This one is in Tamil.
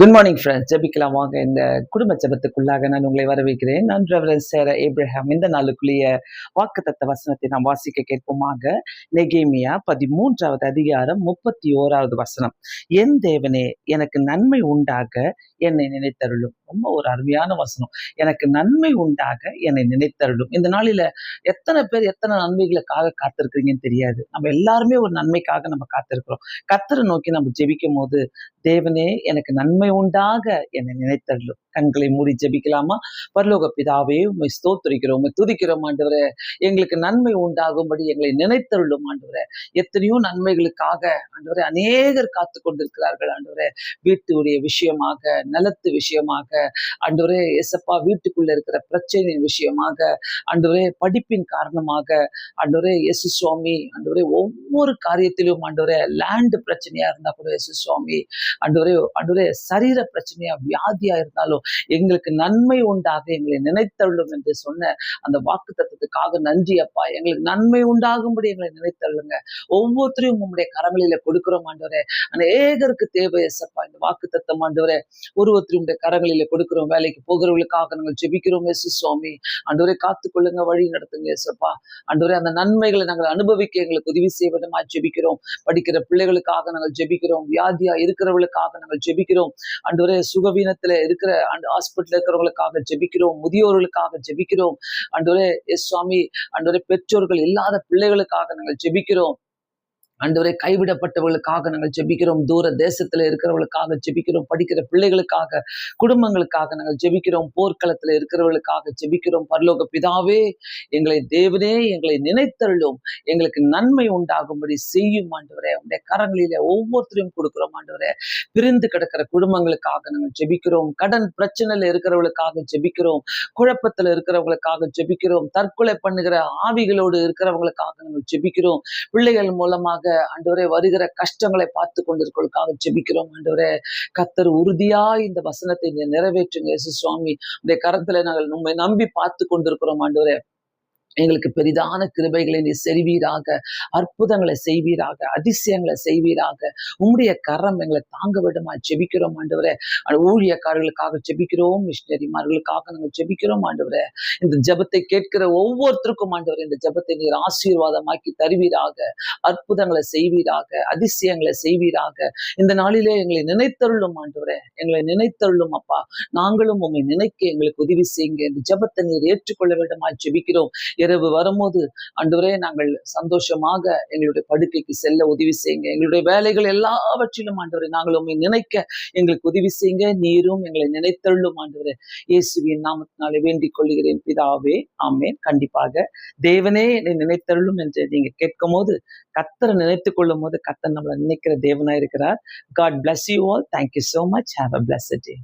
குட் மார்னிங் ஃப்ரெண்ட்ஸ் ஜெபிக்கலாம் வாங்க. இந்த குடும்ப ஜெபத்துக்குள்ளாக நான் உங்களை வரவேற்கிறேன். நான் ரெவரன் சேர ஏப்ரஹாம் இந்த நாளுக்குள்ளேய வாக்குத்தத்த வசனத்தை நாம் வாசிக்க கேட்போமாக. நெகேமியா பதிமூன்றாவது அதிகாரம் முப்பத்தி ஓராவது வசனம். என் தேவனே எனக்கு நன்மை உண்டாக என்னை நினைத்தருளும். ரொம்ப ஒரு அருமையான வசனம். எனக்கு நன்மை உண்டாக என்னை நினைத்தருளும். இந்த நாளில எத்தனை பேர் எத்தனை நன்மைகளுக்காக காத்திருக்கிறீங்கன்னு தெரியாது. நம்ம எல்லாருமே ஒரு நன்மைக்காக நம்ம காத்திருக்கிறோம். கத்தரை நோக்கி நம்ம ஜெபிக்கும் போது தேவனே எனக்கு நன்மை உண்டாக என்னை நினைத்தள்ளும் கண்களை மூடி ஜெபிக்கலாமா? பரலோக பிதாவே உண்மை ஸ்தோத்திரிக்கிறோம் உண்மை துதிக்கிறோம் ஆண்டவரே. எங்களுக்கு நன்மை உண்டாகும்படி எங்களை நினைத்தருளும் ஆண்டவரே. எத்தனையோ நன்மைகளுக்காக ஆண்டவரே அநேகர் காத்து கொண்டிருக்கிறார்கள் ஆண்டவரே. வீட்டுடைய விஷயமாக நிலத்து விஷயமாக ஆண்டவரே எசப்பா வீட்டுக்குள்ள இருக்கிற பிரச்சனையின் விஷயமாக ஆண்டவரே படிப்பின் காரணமாக ஆண்டவரே எசு சுவாமி ஆண்டவரே ஒவ்வொரு காரியத்திலும் ஆண்டவரே லேண்ட் பிரச்சனையா இருந்தா கூட எசு சுவாமி ஆண்டவரே ஆண்டவரே சரீர பிரச்சனையா வியாதியா இருந்தாலும் எங்களுக்கு நன்மை உண்டாக எங்களை நினைத்தள்ளும் என்று சொன்ன அந்த வாக்கு தத்துவத்துக்காக நன்றி அப்பா. எங்களுக்கு நன்மை உண்டாகும்படி எங்களை நினைத்தள்ளுங்க. ஒவ்வொருத்தரையும் உங்களுடைய கரங்களில கொடுக்கிறோம் ஆண்டவரே. ஏகருக்கு தேவை எசப்பா இந்த வாக்கு தத்தம் ஆண்டவரே. ஒருவத்திலும் உடைய கரங்களில கொடுக்கிறோம். வேலைக்கு போகிறவர்களுக்காக நாங்கள் ஜெபிக்கிறோம் எசு சுவாமி. ஆண்டவரை காத்துக்கொள்ளுங்க வழி நடத்துங்க எசப்பா ஆண்டவரே அந்த நன்மைகளை நாங்கள் அனுபவிக்க எங்களுக்கு உதவி செய்ய விடமா ஜெபிக்கிறோம். படிக்கிற பிள்ளைகளுக்காக நாங்கள் ஜெபிக்கிறோம். வியாதியா இருக்கிறவர்களுக்காக நாங்கள் ஜெபிக்கிறோம். ஆண்டவரே சுகவீனத்துல இருக்கிற அண்ட் ஹாஸ்பிட்டல் இருக்கிறவங்களுக்காக ஜெபிக்கிறோம் முதியோர்களுக்காக ஜெபிக்கிறோம். ஆண்டவரே எஸ் சுவாமி ஆண்டவரே பெற்றோர்கள் இல்லாத பிள்ளைகளுக்காக நாங்கள் ஜெபிக்கிறோம். ஆண்டவரே கைவிடப்பட்டவர்களுக்காக நாங்கள் ஜெபிக்கிறோம். தூர தேசத்துல இருக்கிறவர்களுக்காக ஜெபிக்கிறோம். படிக்கிற பிள்ளைகளுக்காக குடும்பங்களுக்காக நாங்கள் ஜெபிக்கிறோம். போர்க்களத்துல இருக்கிறவர்களுக்காக ஜெபிக்கிறோம். பரலோக பிதாவே எங்களை தேவனே எங்களை நினைத்தருளும். எங்களுக்கு நன்மை உண்டாகும்படி செய்யும் ஆண்டவரே. உடைய கரங்களில ஒவ்வொருத்தரையும் கொடுக்கிறோம் ஆண்டவரே. பிரிந்து கிடக்கிற குடும்பங்களுக்காக நாங்கள் ஜெபிக்கிறோம். கடன் பிரச்சனையில இருக்கிறவர்களுக்காக ஜெபிக்கிறோம். குழப்பத்துல இருக்கிறவங்களுக்காக ஜெபிக்கிறோம். தற்கொலை பண்ணுகிற ஆவிகளோடு இருக்கிறவங்களுக்காக நாங்கள் ஜெபிக்கிறோம். பிள்ளைகள் மூலமாக ஆண்டவரே வருகிற கஷ்டங்களை பார்த்து கொண்டிருக்கிறதுக்காக ஜெபிக்கிறோம். ஆண்டவரே கத்தர் உறுதியா இந்த வசனத்தை நீ நிறைவேற்றுங்க இயேசு சுவாமி. உடைய கரத்துல நாங்கள் உண்மை நம்பி பார்த்து கொண்டிருக்கிறோம் ஆண்டவரே. எங்களுக்கு பெரிதான கிருபைகளை நீ செல்வீராக அற்புதங்களை செய்வீராக அதிசயங்களை செய்வீராக. உங்களுடைய கரம் எங்களை தாங்க விடுமா ஜெபிக்கிறோம் ஆண்டவரே. ஊழியக்காரர்களுக்காக ஜெபிக்கிறோம் மிஷினரிமார்களுக்காக நாங்கள் ஜெபிக்கிறோம் ஆண்டவரே. இந்த ஜபத்தை கேட்கிற ஒவ்வொருத்தருக்கும் ஆண்டவரே இந்த ஜெபத்தை நீர் ஆசீர்வாதமாக்கி தருவீராக. அற்புதங்களை செய்வீராக அதிசயங்களை செய்வீராக. இந்த நாளிலே எங்களை நினைத்தருளும் ஆண்டவரே. எங்களை நினைத்தருளும் அப்பா. நாங்களும் உண்மை நினைக்க எங்களுக்கு உதவி செய்யுங்க. இந்த ஜெபத்தை நீர் ஏற்றுக்கொள்ள வேண்டுமா ஜெபிக்கிறோம். இரவு வரும்போது அன்றுவரே நாங்கள் சந்தோஷமாக எங்களுடைய படுக்கைக்கு செல்ல உதவி செய்யுங்க. எங்களுடைய வேலைகள் எல்லாவற்றிலும் ஆண்டவரே நாங்கள் உண்மை நினைக்க எங்களுக்கு உதவி செய்யுங்க. நீரும் எங்களை நினைத்தள்ளும் ஆண்டவரே. இயேசுவின் நாமத்தினாலே வேண்டிக் கொள்கிறேன். பிதாவே ஆமேன். கண்டிப்பாக தேவனே என்னை நினைத்தள்ளும் என்று நீங்க கேட்கும் போது கத்தரை நினைத்து கொள்ளும் போது கத்தர் நம்மளை நினைக்கிற தேவனா இருக்கிறார் God bless you all thank you so much have a bless day